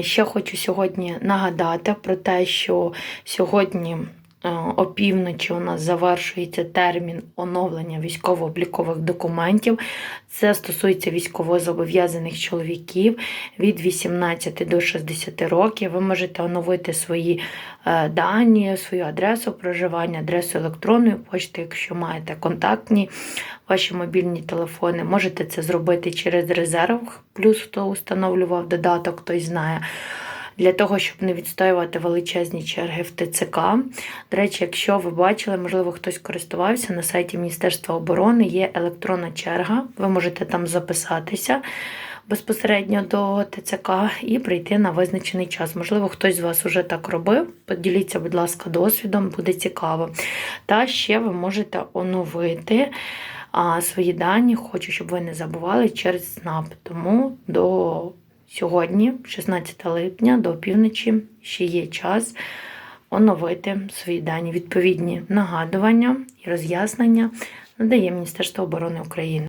Ще хочу сьогодні нагадати про те, що сьогодні е, опівночі у нас завершується термін оновлення військово-облікових документів. Це стосується військовозобов'язаних чоловіків від 18 до 60 років. Ви можете оновити свої е, дані, свою адресу проживання, адресу електронної почти, якщо маєте контактні ваші мобільні телефони. Можете це зробити через резерв, плюс хто установлював додаток, хтось знає. Для того, щоб не відстоювати величезні черги в ТЦК. До речі, якщо ви бачили, можливо, хтось користувався на сайті Міністерства оборони, є електронна черга. Ви можете там записатися безпосередньо до ТЦК і прийти на визначений час. Можливо, хтось з вас уже так робив. Поділіться, будь ласка, досвідом, буде цікаво. Та ще ви можете оновити а, свої дані. Хочу, щоб ви не забували через СНАП. Тому до сьогодні, 16 липня, до півночі, ще є час оновити свої дані. Відповідні нагадування і роз'яснення надає Міністерство оборони України.